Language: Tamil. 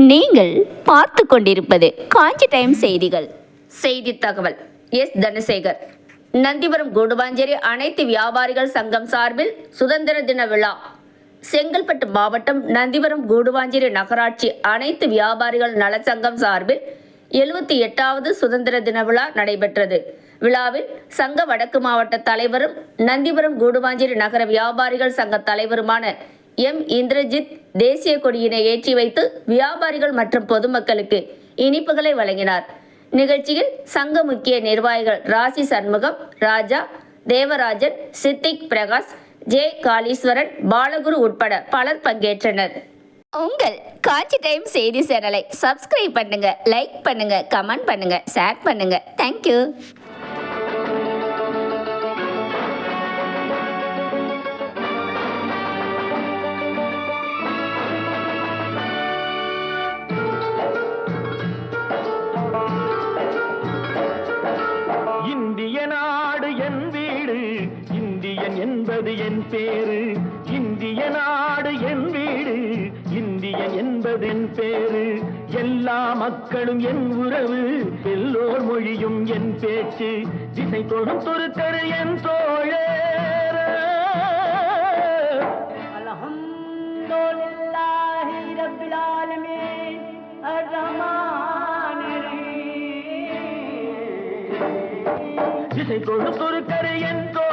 நீங்கள் பார்த்து கொண்டிருப்பது காஞ்சி டைம் செய்திகள். செய்தி தகவல். எஸ். தனசேகர். நந்திபுரம் கூடுவாஞ்சேரி அனைத்து வியாபாரிகள் சங்கம் சார்பில் சுதந்திர தின விழா. செங்கல்பட்டு மாவட்டம் நந்திபுரம் கூடுவாஞ்சேரி நகராட்சி அனைத்து வியாபாரிகள் நலச்சங்கம் சார்பில் எழுபத்தி எட்டாவது சுதந்திர தின விழா நடைபெற்றது. விழாவில் சங்க வடக்கு மாவட்ட தலைவரும் நந்திபுரம் கூடுவாஞ்சேரி நகர வியாபாரிகள் சங்க தலைவருமான எம். இந்திரஜித் தேசிய கொடியினை ஏற்றி வைத்து வியாபாரிகள் மற்றும் பொதுமக்களுக்கு இனிப்புகளை வழங்கினார். நிகழ்ச்சியில் சங்க முக்கிய நிர்வாகிகள் ராசி சண்முகம் ராஜா தேவராஜன் சித்திக் பிரகாஷ் ஜே. காளீஸ்வரன் பாலகுரு உட்பட பலர் பங்கேற்றனர். உங்கள் காட்சி டைம் செய்தி சேனலை சப்ஸ்கிரைப் பண்ணுங்க லைக் பண்ணுங்க கமெண்ட் பண்ணுங்க ஷேர் பண்ணுங்க. தேங்க்யூ என் வீடு இந்தியன் என்பது என் பேரு. இந்திய நாடு என் வீடு இந்தியன் என்பது என் பேரு. எல்லா மக்களும் என் உறவு எல்லோர் மொழியும் என் பேச்சு. திசை தொடும் துருக்கரு என் தோழர். அல்ஹம்துலில்லாஹி ரப்பில் இசை அர்ரஹ்மானிர் ரஹீம் திசை தொடும்